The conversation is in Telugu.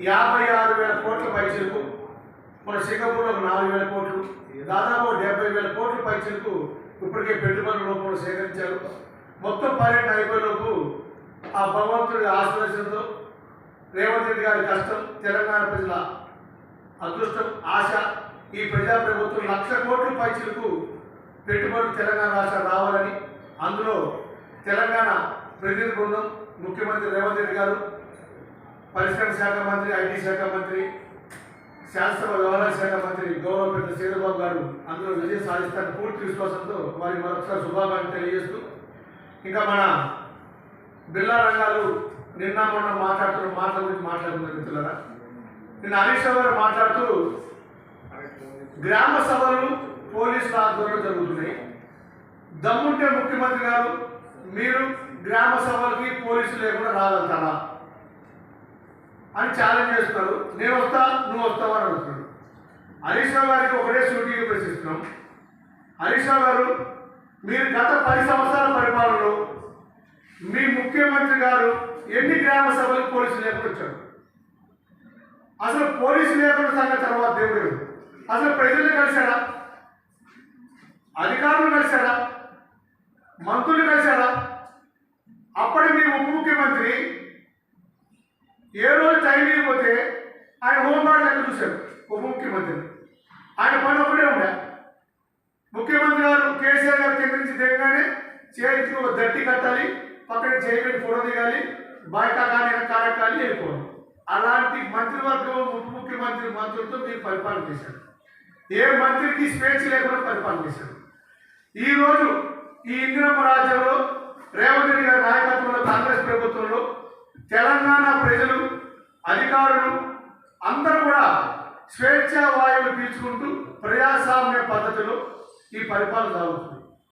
యాభై ఆరు వేల కోట్ల పైసలకు మన సింగపూర్ ఒక నాలుగు వేల కోట్లు దాదాపు డెబ్బై వేల కోట్ల పైసలకు ఇప్పటికే పెట్టుబడుల రూపంలో సేకరించారు. మొత్తం పర్యటన అయిపోయేలోపు ఆ భగవంతుడి ఆశీర్వచనంతో రేవంత్ రెడ్డి గారి కష్టం తెలంగాణ ప్రజల అదృష్టం ఆశ ఈ ప్రజా ప్రభుత్వం లక్ష కోట్ల పైసలకు పెట్టుబడులు తెలంగాణ రాష్ట్రం రావాలని అందులో తెలంగాణ ప్రతినిధి బృందం ముఖ్యమంత్రి రేవంత్ రెడ్డి గారు పరిశ్రమ శాఖ మంత్రి ఐటీ శాఖ మంత్రి శాస్త్ర వ్యవహారాల శాఖ మంత్రి గౌరవ పెద్ద శ్రీధరబాబు గారు అందులో విజయం సాధిస్తారని పూర్తి విశ్వాసంతో వారి మరొకసారి శుభాకాంక్షలు తెలియజేస్తూ ఇంకా మన బిర్లా రంగాలు నిన్న మొన్న మాట్లాడుతున్న మాటల గురించి మాట్లాడుతున్నారు మిత్రులరా. నిన్న హరీష్ గారు మాట్లాడుతూ గ్రామ సభలు పోలీసుల ఆధ్వర్యంలో జరుగుతున్నాయి. దమ్ముంటే ముఖ్యమంత్రి గారు మీరు గ్రామ సభలకి పోలీసులు లేకుండా రాగలుగుతారా అని ఛాలెంజ్ చేస్తున్నారు నేను వస్తా నువ్వు వస్తావా అని అడుగుతున్నాడు హరీష్ రావు గారికి ఒకటే సూటిగా ప్రశ్నిస్తున్నాం. హరీష్ రావు గారు మీరు గత పది సంవత్సరాల పరిపాలనలో మీ ముఖ్యమంత్రి గారు ఎన్ని గ్రామ సభలకు పోలీసులు లేకుండా వచ్చారు? అసలు పోలీసు లేకుండా సంగతి తర్వాత దేవుడు అసలు ప్రజలు కలిశారా? అధికారులు కలిశారా? మంత్రులు కలిశారా? ఉప ముఖ్యమంత్రి ఏ రోజు టైం లేకపోతే ఆయన హోంగార్డ్ లెక్క చూశారు ఉప ముఖ్యమంత్రి ఆయన పని ఒకటే ఉండే. ముఖ్యమంత్రి గారు కేసీఆర్ గారు కింద నుంచి దిగగానే చేతికి ఒక దట్టి కట్టాలి పక్కన చేయబెట్టి ఫోటో దిగాలి బయట కానీ కార్యక్రమాలు వెళ్ళిపోవాలి అలాంటి మంత్రివర్గం ఉప ముఖ్యమంత్రి మంత్రులతో మీరు పరిపాలన చేశారు. ఏ మంత్రికి స్వేచ్ఛ లేకుండా పరిపాలన చేశారు. ఈరోజు ఈ ఇందిరమ్మ రాజ్యంలో రేవంత్ రెడ్డి కాంగ్రెస్ ప్రభుత్వంలో తెలంగాణ ప్రజలు అధికారులు అందరూ కూడా స్వేచ్ఛా వాయువులు పీల్చుకుంటూ ప్రజాస్వామ్య పద్ధతిలో ఈ పరిపాలన సాగుతుంది.